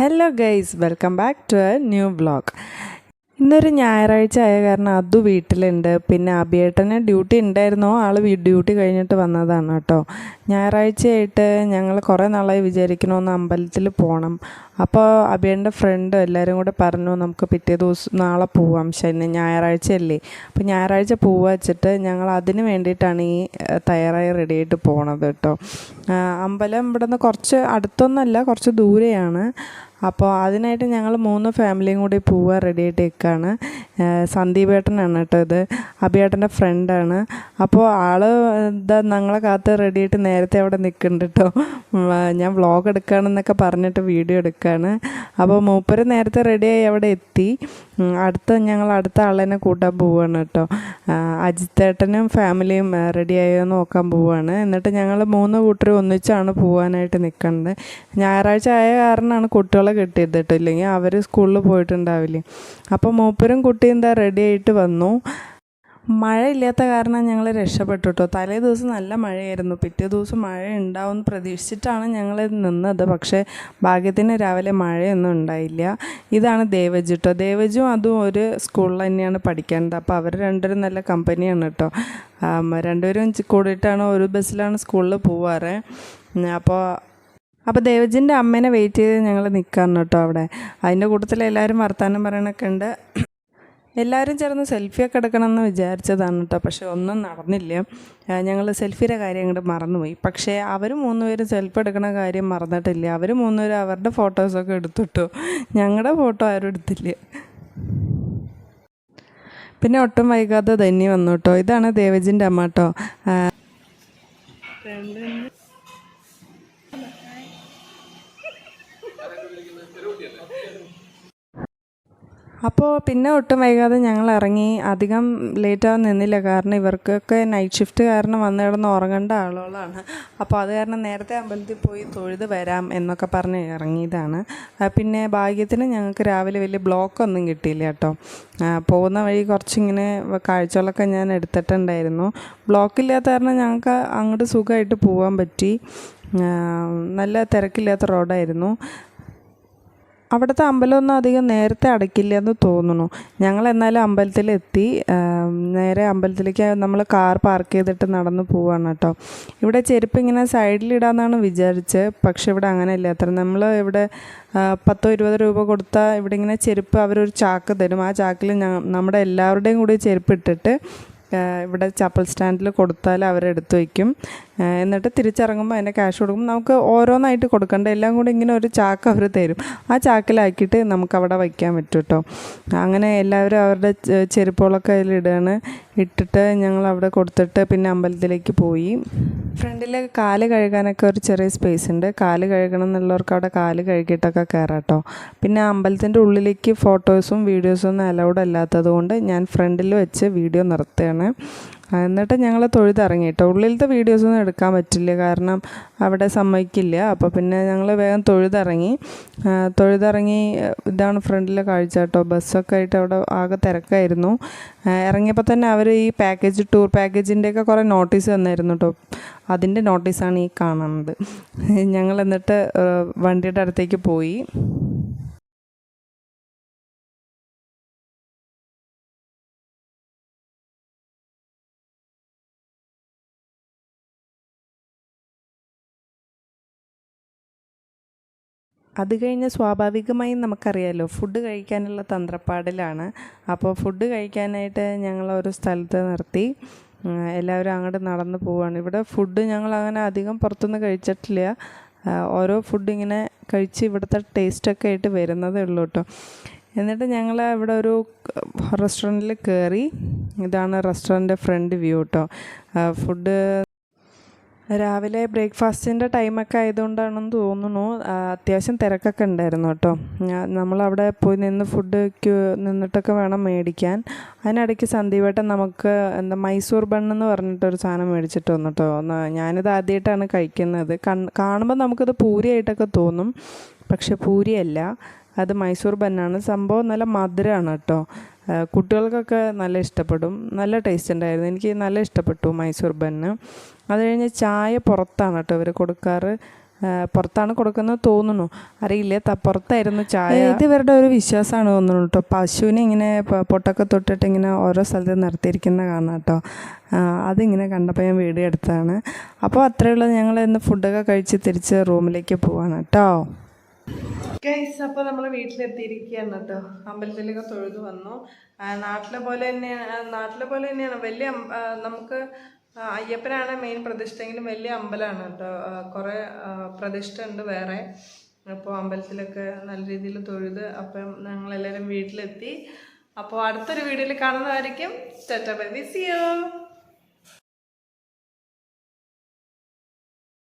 Hello guys welcome back to a new vlog ഇന്നൊരു ഞായറാഴ്ച ആയ കാരണം അതു വീട്ടിലുണ്ട്. പിന്നെ അഭിയേട്ടന് ഡ്യൂട്ടി ഉണ്ടായിരുന്നോ. ആൾ ഡ്യൂട്ടി കഴിഞ്ഞിട്ട് വന്നതാണ് കേട്ടോ. ഞായറാഴ്ചയായിട്ട് ഞങ്ങൾ കുറേ നാളായി വിചാരിക്കണമെന്ന് അമ്പലത്തിൽ പോകണം അപ്പോൾ അഭിയേട്ടന്റെ ഫ്രണ്ട് എല്ലാവരും കൂടെ പറഞ്ഞു നമുക്ക് പിറ്റേ ദിവസം നാളെ പോവാം. ശനി ഞായറാഴ്ച അല്ലേ അപ്പോൾ ഞായറാഴ്ച പോവുക വെച്ചിട്ട് ഞങ്ങൾ അതിന് വേണ്ടിയിട്ടാണ് ഈ തയ്യാറായി തയ്യാറായി റെഡിയായിട്ട് പോണത് കേട്ടോ. അമ്പലം ഇവിടെ നിന്ന് കുറച്ച് അടുത്തൊന്നല്ല കുറച്ച് ദൂരെയാണ്. അപ്പോൾ അതിനായിട്ട് ഞങ്ങൾ മൂന്ന് ഫാമിലിയും കൂടി പോവാൻ റെഡി ആയിട്ട് നിൽക്കുകയാണ് സന്ദീപ് ഏട്ടനാണ് കേട്ടോ ഇത്. അഭിയേട്ടന്റെ ഫ്രണ്ടാണ് അപ്പോൾ ആൾ എന്താ ഞങ്ങളെ കാത്ത് റെഡി ആയിട്ട് നേരത്തെ അവിടെ നിൽക്കുന്നുണ്ട് കേട്ടോ. ഞാൻ വ്ളോഗ് എടുക്കുകയാണെന്നൊക്കെ പറഞ്ഞിട്ട് വീഡിയോ എടുക്കുകയാണ് അപ്പോൾ മൂപ്പര് നേരത്തെ റെഡിയായി അവിടെ എത്തി. അടുത്ത ഞങ്ങൾ അടുത്ത ആളെന്നെ കൂട്ടാൻ പോവുകയാണ് കേട്ടോ. അജിത്തേട്ടനും ഫാമിലിയും റെഡിയായോ നോക്കാൻ പോവുകയാണ് എന്നിട്ട് ഞങ്ങൾ മൂന്ന് കൂട്ടർ ഒന്നിച്ചാണ് പോകാനായിട്ട് നിൽക്കുന്നത്. ഞായറാഴ്ച ആയ കാരണമാണ് കുട്ടികളെ കിട്ടിയത് കേട്ടോ. ഇല്ലെങ്കിൽ അവർ സ്കൂളിൽ പോയിട്ടുണ്ടാവില്ലേ. അപ്പോൾ മൂപ്പരും കുട്ടിയും എന്താ റെഡി ആയിട്ട് വന്നു. മഴ ഇല്ലാത്ത കാരണം ഞങ്ങൾ രക്ഷപ്പെട്ടു കേട്ടോ തലേ ദിവസം നല്ല മഴയായിരുന്നു. പിറ്റേ ദിവസം മഴ ഉണ്ടാവും പ്രതീക്ഷിച്ചിട്ടാണ് ഞങ്ങൾ നിന്നത്. പക്ഷേ ഭാഗ്യത്തിന് രാവിലെ മഴയൊന്നും ഉണ്ടായില്ല. ഇതാണ് ദേവജ് കേട്ടോ ദേവജും അതും ഒരു സ്കൂളിൽ തന്നെയാണ് പഠിക്കേണ്ടത്. അപ്പോൾ അവർ രണ്ടുപേരും നല്ല കമ്പനിയാണ് കേട്ടോ രണ്ടുപേരും കൂടിയിട്ടാണ് ഒരു ബസ്സിലാണ് സ്കൂളിൽ പോവാറ്. അപ്പോൾ അപ്പോൾ ദേവജിന്റെ അമ്മേനെ വെയിറ്റ് ചെയ്ത് ഞങ്ങൾ നിൽക്കാറുണ്ട് കേട്ടോ അവിടെ. അതിന്റെ കൂട്ടത്തിൽ എല്ലാവരും വർത്തമാനം പറയണൊക്കെ ഉണ്ട്. എല്ലാവരും ചേർന്ന് സെൽഫിയൊക്കെ എടുക്കണമെന്ന് വിചാരിച്ചതാണ് കേട്ടോ പക്ഷേ ഒന്നും നടന്നില്ല. ഞങ്ങൾ സെൽഫിയുടെ കാര്യം അങ്ങോട്ട് മറന്നുപോയി. പക്ഷേ അവർ മൂന്നുപേരും സെൽഫി എടുക്കണ കാര്യം മറന്നിട്ടില്ല. അവർ മൂന്നുപേരും അവരുടെ ഫോട്ടോസൊക്കെ എടുത്തിട്ടു. ഞങ്ങളുടെ ഫോട്ടോ ആരും എടുത്തില്ല. പിന്നെ ഒട്ടും വൈകാതെ ധന്യ വന്നു കേട്ടോ ഇതാണ് ദേവജിന്റെ അമ്മ കേട്ടോ അപ്പോൾ പിന്നെ ഒട്ടും വൈകാതെ ഞങ്ങൾ ഇറങ്ങി അധികം ലേറ്റാവാൻ നിന്നില്ല. കാരണം ഇവർക്കൊക്കെ നൈറ്റ് ഷിഫ്റ്റ് കാരണം വന്നു കിടന്ന് ഉറങ്ങേണ്ട ആളുകളാണ്. അപ്പോൾ അത് കാരണം നേരത്തെ അമ്പലത്തിൽ പോയി തൊഴുത് വരാം എന്നൊക്കെ പറഞ്ഞ് ഇറങ്ങിയതാണ്. പിന്നെ ഭാഗ്യത്തിന് ഞങ്ങൾക്ക് രാവിലെ വലിയ ബ്ലോക്കൊന്നും കിട്ടിയില്ല കേട്ടോ. പോകുന്ന വഴി കുറച്ചിങ്ങനെ കാഴ്ചകളൊക്കെ ഞാൻ എടുത്തിട്ടുണ്ടായിരുന്നു. ബ്ലോക്കില്ലാത്ത കാരണം ഞങ്ങൾക്ക് അങ്ങോട്ട് സുഖമായിട്ട് പോകാൻ പറ്റി. നല്ല തിരക്കില്ലാത്ത റോഡായിരുന്നു അവിടുത്തെ അമ്പലമൊന്നും അധികം നേരത്തെ അടയ്ക്കില്ല എന്ന് തോന്നുന്നു. ഞങ്ങൾ എന്നാലും അമ്പലത്തിലെത്തി നേരെ അമ്പലത്തിലേക്ക് നമ്മൾ കാർ പാർക്ക് ചെയ്തിട്ട് നടന്ന് പോവാണ് കേട്ടോ. ഇവിടെ ചെരുപ്പ് ഇങ്ങനെ സൈഡിലിടാന്നാണ് വിചാരിച്ചത് പക്ഷെ ഇവിടെ അങ്ങനെയല്ല. അത്ര നമ്മൾ ഇവിടെ പത്തോ ഇരുപത് രൂപ കൊടുത്താൽ ഇവിടെ ഇങ്ങനെ ചെരുപ്പ് അവരൊരു ചാക്ക് തരും. ആ ചാക്കിൽ നമ്മുടെ എല്ലാവരുടെയും കൂടി ചെരുപ്പ് ഇട്ടിട്ട് ഇവിടെ ചപ്പൽ സ്റ്റാൻഡിൽ കൊടുത്താൽ അവരെടുത്ത് വയ്ക്കും. എന്നിട്ട് തിരിച്ചിറങ്ങുമ്പോൾ അതിന്റെ ക്യാഷ് കൊടുക്കും. നമുക്ക് ഓരോന്നായിട്ട് കൊടുക്കണ്ട എല്ലാം കൂടി ഇങ്ങനെ ഒരു ചാക്ക് അവർ തരും. ആ ചാക്കിലാക്കിയിട്ട് നമുക്ക് അവിടെ വയ്ക്കാൻ പറ്റും കേട്ടോ. അങ്ങനെ എല്ലാവരും അവരുടെ ചെരുപ്പുകളൊക്കെ അതിലിടുകയാണ് ഇട്ടിട്ട് ഞങ്ങൾ അവിടെ കൊടുത്തിട്ട് പിന്നെ അമ്പലത്തിലേക്ക് പോയി. ഫ്രണ്ടിൽ കാൽ കഴുകാനൊക്കെ ഒരു ചെറിയ സ്പേസ് ഉണ്ട്. കാൽ കഴുകണം എന്നുള്ളവർക്ക് അവിടെ കാൽ കഴുകിയിട്ടൊക്കെ കയറാം കേട്ടോ. പിന്നെ അമ്പലത്തിന്റെ ഉള്ളിലേക്ക് ഫോട്ടോസും വീഡിയോസും ഒന്നും അലൗഡ് അല്ലാത്തത് കൊണ്ട് ഞാൻ ഫ്രണ്ടിൽ വെച്ച് വീഡിയോ നിർത്തുകയാണ്. എന്നിട്ട് ഞങ്ങൾ തൊഴുതിറങ്ങി കേട്ടോ. ഉള്ളിലത്തെ വീഡിയോസൊന്നും എടുക്കാൻ പറ്റില്ല. കാരണം അവിടെ സമ്മതിക്കില്ല. അപ്പോൾ പിന്നെ ഞങ്ങൾ വേഗം തൊഴുതിറങ്ങി. തൊഴുതിറങ്ങി ഇതാണ് ഫ്രണ്ടിലെ കാഴ്ച കേട്ടോ. ബസ്സൊക്കെ ആയിട്ട് അവിടെ ആകെ തിരക്കായിരുന്നു. ഇറങ്ങിയപ്പോൾ തന്നെ അവർ ഈ പാക്കേജ് ടൂർ പാക്കേജിന്റെയൊക്കെ കുറേ നോട്ടീസ് തന്നായിരുന്നു കേട്ടോ. അതിന്റെ നോട്ടീസാണ് ഈ കാണുന്നത്. ഞങ്ങൾ എന്നിട്ട് വണ്ടിയുടെ അടുത്തേക്ക് പോയി. അത് കഴിഞ്ഞ് സ്വാഭാവികമായും നമുക്കറിയാമല്ലോ ഫുഡ് കഴിക്കാനുള്ള തന്ത്രപ്പാടിലാണ്. അപ്പോൾ ഫുഡ് കഴിക്കാനായിട്ട് ഞങ്ങൾ ഒരു സ്ഥലത്ത് നിർത്തി. എല്ലാവരും അങ്ങോട്ട് നടന്നു പോവാണ്. ഇവിടെ ഫുഡ് ഞങ്ങൾ അങ്ങനെ അധികം പുറത്തുനിന്ന് കഴിച്ചിട്ടില്ല. ഓരോ ഫുഡ് ഇങ്ങനെ കഴിച്ച് ഇവിടുത്തെ ടേസ്റ്റൊക്കെ ആയിട്ട് വരുന്നതേ ഉള്ളൂ കേട്ടോ. എന്നിട്ട് ഞങ്ങൾ ഇവിടെ ഒരു റെസ്റ്റോറന്റിൽ കയറി. ഇതാണ് റെസ്റ്റോറന്റ് ഫ്രണ്ട് വ്യൂ കേട്ടോ. ഫുഡ് രാവിലെ ബ്രേക്ക്ഫാസ്റ്റിന്റെ ടൈമൊക്കെ ആയതുകൊണ്ടാണെന്ന് തോന്നുന്നു. അത്യാവശ്യം തിരക്കൊക്കെ ഉണ്ടായിരുന്നു കേട്ടോ. നമ്മളവിടെ പോയി നിന്ന് ഫുഡ് ക്യൂ നിന്നിട്ടൊക്കെ വേണം മേടിക്കാൻ. അതിനിടയ്ക്ക് സന്ദീപേട്ടൻ നമുക്ക് എന്താ മൈസൂർ ബണ്ണെന്ന് പറഞ്ഞിട്ടൊരു സാധനം മേടിച്ചിട്ട് വന്നു കേട്ടോ. ഞാനിത് ആദ്യമായിട്ടാണ് കഴിക്കുന്നത്. കൺ കാണുമ്പോൾ നമുക്കത് പൂരിയായിട്ടൊക്കെ തോന്നും. പക്ഷെ പൂരിയല്ല. അത് മൈസൂർ ബണ്ണാണ്. സംഭവം നല്ല മധുരമാണ് കേട്ടോ. കുട്ടികൾക്കൊക്കെ നല്ല ഇഷ്ടപ്പെടും. നല്ല ടേസ്റ്റ് ഉണ്ടായിരുന്നു. എനിക്ക് നല്ല ഇഷ്ടപ്പെട്ടു മൈസൂർ ബന്ന് അത് കഴിഞ്ഞ് ചായ പുറത്താണ് കേട്ടോ ഇവർ കൊടുക്കാറ്. പുറത്താണ് കൊടുക്കുന്നത് തോന്നുന്നു. അറിയില്ല. പുറത്തായിരുന്നു ചായ. ഇത് ഇവരുടെ ഒരു വിശ്വാസമാണ് തോന്നുന്നു കേട്ടോ. പശുവിനെ ഇങ്ങനെ പൊട്ടൊക്കെ തൊട്ടിട്ട് ഇങ്ങനെ ഓരോ സ്ഥലത്ത് നിർത്തിയിരിക്കുന്ന കാണാം കേട്ടോ. അതിങ്ങനെ കണ്ടപ്പോൾ ഞാൻ വീഡിയോ എടുത്തതാണ്. അപ്പോൾ അത്രയുള്ള ഞങ്ങൾ ഇന്ന് ഫുഡൊക്കെ കഴിച്ച് തിരിച്ച് റൂമിലേക്ക് പോവാണ് കേട്ടോ. ഗൈസ് അപ്പോൾ നമ്മൾ വീട്ടിലെത്തിയിരിക്കുകയാണ് കേട്ടോ. അമ്പലത്തിലൊക്കെ തൊഴുതു വന്നു. നാട്ടിലെ പോലെ തന്നെയാണ് നാട്ടിലെ പോലെ തന്നെയാണ്. വലിയ നമുക്ക് അയ്യപ്പനാണ് മെയിൻ പ്രതിഷ്ഠയെങ്കിലും വലിയ അമ്പലമാണ് കേട്ടോ. കുറേ പ്രതിഷ്ഠ ഉണ്ട് വേറെ. അപ്പോൾ അമ്പലത്തിലൊക്കെ നല്ല രീതിയിൽ തൊഴുത് അപ്പം ഞങ്ങളെല്ലാവരും വീട്ടിലെത്തി. അപ്പോൾ അടുത്തൊരു വീഡിയോയിൽ കാണുന്നതായിരിക്കും. Tata bye see you